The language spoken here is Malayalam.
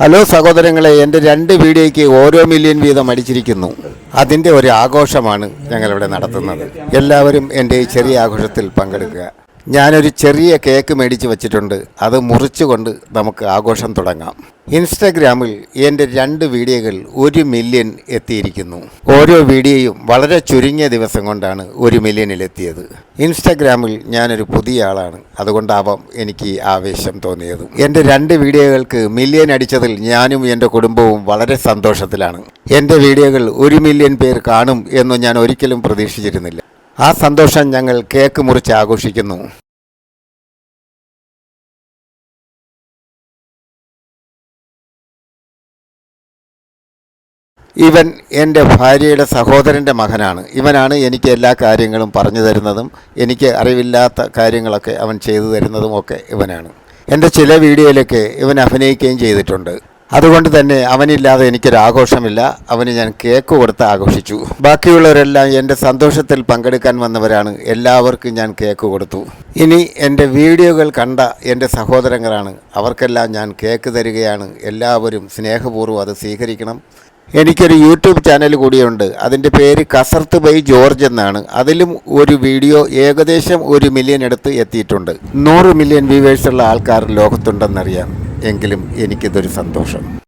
ഹലോ സഹോദരങ്ങളെ എന്റെ രണ്ട് വീഡിയോയ്ക്ക് ഓരോ മില്യൺ വീതം അടിച്ചിരിക്കുന്നു. അതിന്റെ ഒരു ആഘോഷമാണ് ഞങ്ങളിവിടെ നടത്തുന്നത്. എല്ലാവരും എന്റെ ഈ ചെറിയ ആഘോഷത്തിൽ പങ്കെടുക്കുക. ഞാനൊരു ചെറിയ കേക്ക് മേടിച്ച് വച്ചിട്ടുണ്ട്. അത് മുറിച്ചുകൊണ്ട് നമുക്ക് ആഘോഷം തുടങ്ങാം. ഇൻസ്റ്റഗ്രാമിൽ എന്റെ രണ്ട് വീഡിയോകൾ ഒരു മില്യൺ എത്തിയിരിക്കുന്നു. ഓരോ വീഡിയോയും വളരെ ചുരുങ്ങിയ ദിവസം കൊണ്ടാണ് ഒരു മില്യണിലെത്തിയത് ഇൻസ്റ്റഗ്രാമിൽ ഞാനൊരു പുതിയ ആളാണ്. അതുകൊണ്ടാവാം എനിക്ക് ആവേശം തോന്നിയത്. എന്റെ രണ്ട് വീഡിയോകൾക്ക് മില്യൺ അടിച്ചതിൽ ഞാനും എന്റെ കുടുംബവും വളരെ സന്തോഷത്തിലാണ്. എന്റെ വീഡിയോകൾ ഒരു മില്യൺ പേർ കാണും എന്ന് ഞാൻ ഒരിക്കലും പ്രതീക്ഷിച്ചിരുന്നില്ല. ആ സന്തോഷം ഞങ്ങൾ കേക്ക് മുറിച്ച് ആഘോഷിക്കുന്നു. ഇവൻ എന്റെ ഭാര്യയുടെ സഹോദരന്റെ മകനാണ്. ഇവനാണ് എനിക്ക് എല്ലാ കാര്യങ്ങളും പറഞ്ഞു തരുന്നതും എനിക്ക് അറിവില്ലാത്ത കാര്യങ്ങളൊക്കെ അവൻ ചെയ്തു തരുന്നതും ഒക്കെ ഇവനാണ്. എന്റെ ചില വീഡിയോയിലൊക്കെ ഇവൻ അഭിനയിക്കുകയും ചെയ്തിട്ടുണ്ട്. അതുകൊണ്ട് തന്നെ അവനില്ലാതെ എനിക്കൊരു ആഘോഷമില്ല. അവന് ഞാൻ കേക്ക് കൊടുത്ത് ആഘോഷിച്ചു. ബാക്കിയുള്ളവരെല്ലാം എന്റെ സന്തോഷത്തിൽ പങ്കെടുക്കാൻ വന്നവരാണ്. എല്ലാവർക്കും ഞാൻ കേക്ക് കൊടുത്തു. ഇനി എന്റെ വീഡിയോകൾ കണ്ട എന്റെ സഹോദരങ്ങളാണ്. അവർക്കെല്ലാം ഞാൻ കേക്ക് തരികയാണ്. എല്ലാവരും സ്നേഹപൂർവം അത് സ്വീകരിക്കണം. എനിക്കൊരു യൂട്യൂബ് ചാനൽ കൂടിയുണ്ട്. അതിന്റെ പേര് കസർത്ത് ബൈ ജോർജ് എന്നാണ്. അതിലും ഒരു വീഡിയോ ഏകദേശം ഒരു മില്യൺ അടുത്ത് എത്തിയിട്ടുണ്ട്. നൂറ് മില്യൺ വ്യൂവേഴ്സുള്ള ആൾക്കാർ ലോകത്തുണ്ടെന്നറിയാം. എങ്കിലും എനിക്കിതൊരു സന്തോഷം.